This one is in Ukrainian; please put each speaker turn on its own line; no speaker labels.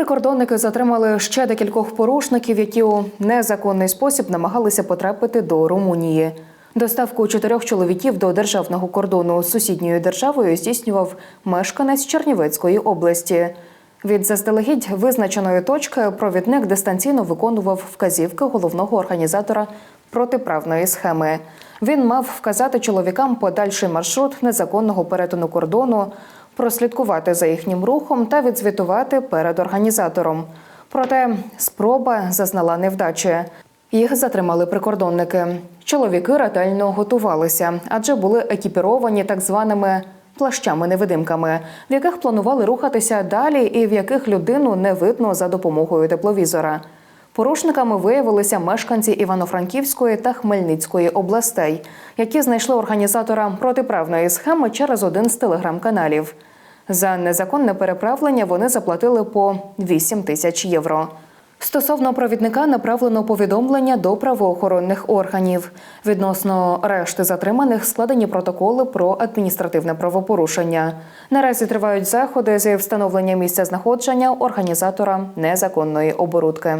Прикордонники затримали ще декількох порушників, які у незаконний спосіб намагалися потрапити до Румунії. Доставку чотирьох чоловіків до державного кордону з сусідньою державою здійснював мешканець Чернівецької області. Від заздалегідь визначеної точки провідник дистанційно виконував вказівки головного організатора протиправної схеми. Він мав вказати чоловікам подальший маршрут незаконного перетину кордону, прослідкувати за їхнім рухом та відзвітувати перед організатором. Проте спроба зазнала невдачі. Їх затримали прикордонники. Чоловіки ретельно готувалися, адже були екіпіровані так званими плащами-невидимками, в яких планували рухатися далі, і в яких людину не видно за допомогою тепловізора. Порушниками виявилися мешканці Івано-Франківської та Хмельницької областей, які знайшли організатора протиправної схеми через один з телеграм-каналів. За незаконне переправлення вони заплатили по 8 тисяч євро. Стосовно провідника направлено повідомлення до правоохоронних органів. Відносно решти затриманих складені протоколи про адміністративне правопорушення. Наразі тривають заходи зі встановлення місця знаходження організатора незаконної оборудки.